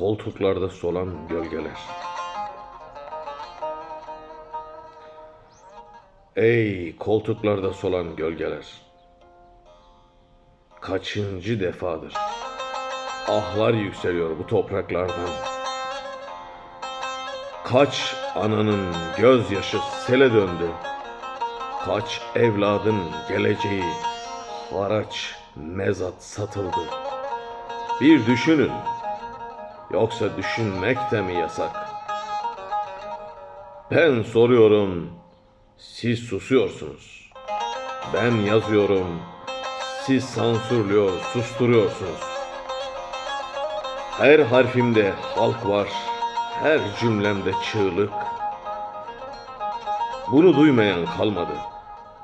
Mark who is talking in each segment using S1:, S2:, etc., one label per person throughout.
S1: koltuklarda solan gölgeler. Ey koltuklarda solan gölgeler. Kaçıncı defadır ahlar yükseliyor bu topraklardan. Kaç ananın gözyaşı sele döndü. Kaç evladın geleceği haraç mezat satıldı. Bir düşünün. Yoksa düşünmek de mi yasak? Ben soruyorum. Siz susuyorsunuz. Ben yazıyorum. Siz sansürlüyor, susturuyorsunuz. Her harfimde halk var. Her cümlemde çığlık. Bunu duymayan kalmadı.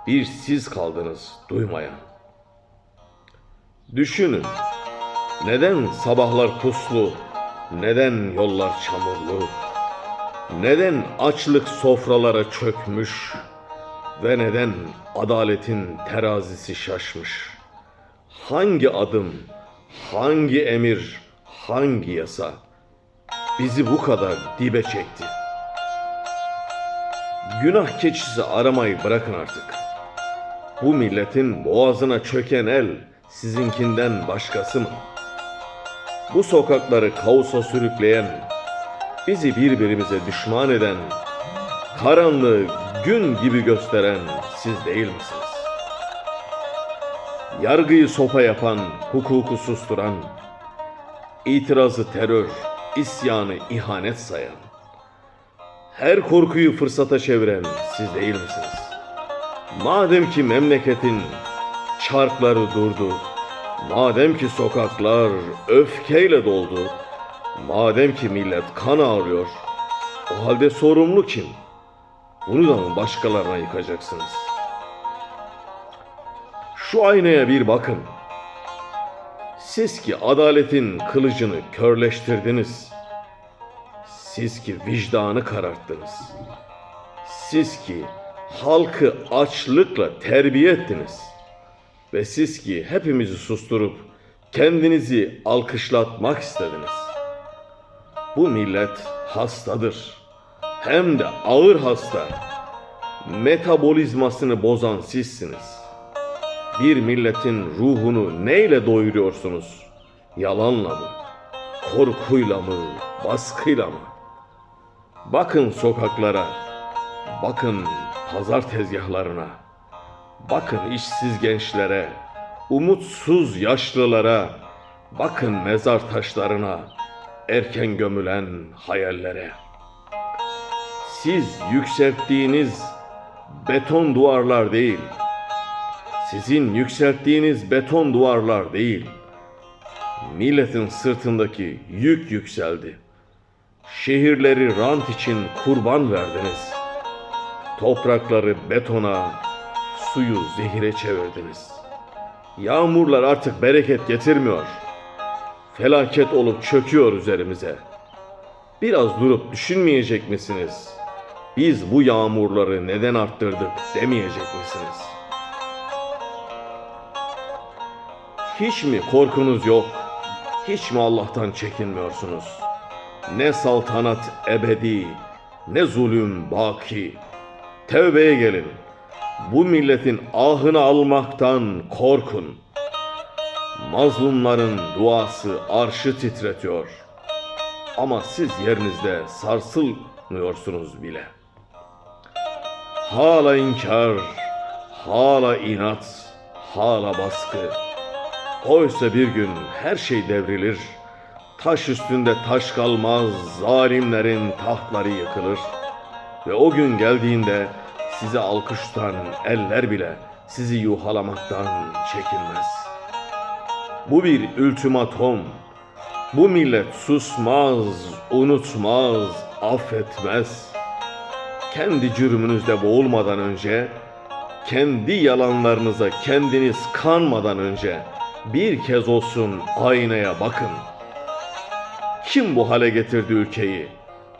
S1: Bir siz kaldınız duymayan. Düşünün. Neden sabahlar puslu? Neden yollar çamurlu? Neden açlık sofralara çökmüş? Ve neden adaletin terazisi şaşmış? Hangi adım, hangi emir, hangi yasa bizi bu kadar dibe çekti? Günah keçisi aramayı bırakın artık. Bu milletin boğazına çöken el sizinkinden başkası mı? Bu sokakları kaosa sürükleyen, bizi birbirimize düşman eden, karanlığı gün gibi gösteren siz değil misiniz? Yargıyı sopa yapan, hukuku susturan, itirazı terör, isyanı ihanet sayan, her korkuyu fırsata çeviren siz değil misiniz? Madem ki memleketin çarkları durdu, madem ki sokaklar öfkeyle doldu, madem ki millet kan ağlıyor, o halde sorumlu kim? Bunu da mı başkalarına yıkacaksınız? Şu aynaya bir bakın. Siz ki adaletin kılıcını körleştirdiniz. Siz ki vicdanı kararttınız. Siz ki halkı açlıkla terbiye ettiniz. Ve siz ki hepimizi susturup kendinizi alkışlatmak istediniz. Bu millet hastadır. Hem de ağır hasta. Metabolizmasını bozan sizsiniz. Bir milletin ruhunu neyle doyuruyorsunuz? Yalanla mı? Korkuyla mı? Baskıyla mı? Bakın sokaklara. Bakın pazar tezgahlarına. Bakın işsiz gençlere, umutsuz yaşlılara, bakın mezar taşlarına, erken gömülen hayallere. Siz yükselttiğiniz beton duvarlar değil, sizin yükselttiğiniz beton duvarlar değil, milletin sırtındaki yük yükseldi. Şehirleri rant için kurban verdiniz. Toprakları betona, suyu zehire çevirdiniz. Yağmurlar artık bereket getirmiyor. Felaket olup çöküyor üzerimize. Biraz durup düşünmeyecek misiniz? Biz bu yağmurları neden arttırdık demeyecek misiniz? Hiç mi korkunuz yok? Hiç mi Allah'tan çekinmiyorsunuz? Ne saltanat ebedi, ne zulüm baki. Tevbeye gelin. Bu milletin ahını almaktan korkun. Mazlumların duası arşı titretiyor. Ama siz yerinizde sarsılmıyorsunuz bile. Hala inkar, hala inat, hala baskı. Oysa bir gün her şey devrilir. Taş üstünde taş kalmaz, zalimlerin tahtları yıkılır. Ve o gün geldiğinde size alkış tutan eller bile sizi yuhalamaktan çekinmez. Bu bir ultimatom. Bu millet susmaz, unutmaz, affetmez. Kendi cürmünüzde boğulmadan önce, kendi yalanlarınıza kendiniz kanmadan önce bir kez olsun aynaya bakın. Kim bu hale getirdi ülkeyi?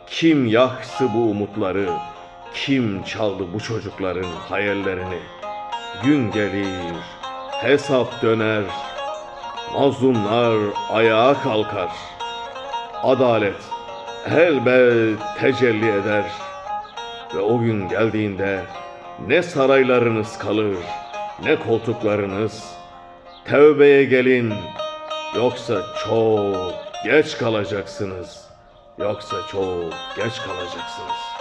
S1: Kim yaksı bu umutları? Kim çaldı bu çocukların hayallerini? Gün gelir, hesap döner, mazlumlar ayağa kalkar. adalet elbet tecelli eder. Ve o gün geldiğinde ne saraylarınız kalır, ne koltuklarınız. Tevbeye gelin, yoksa çok geç kalacaksınız. Yoksa çok geç kalacaksınız.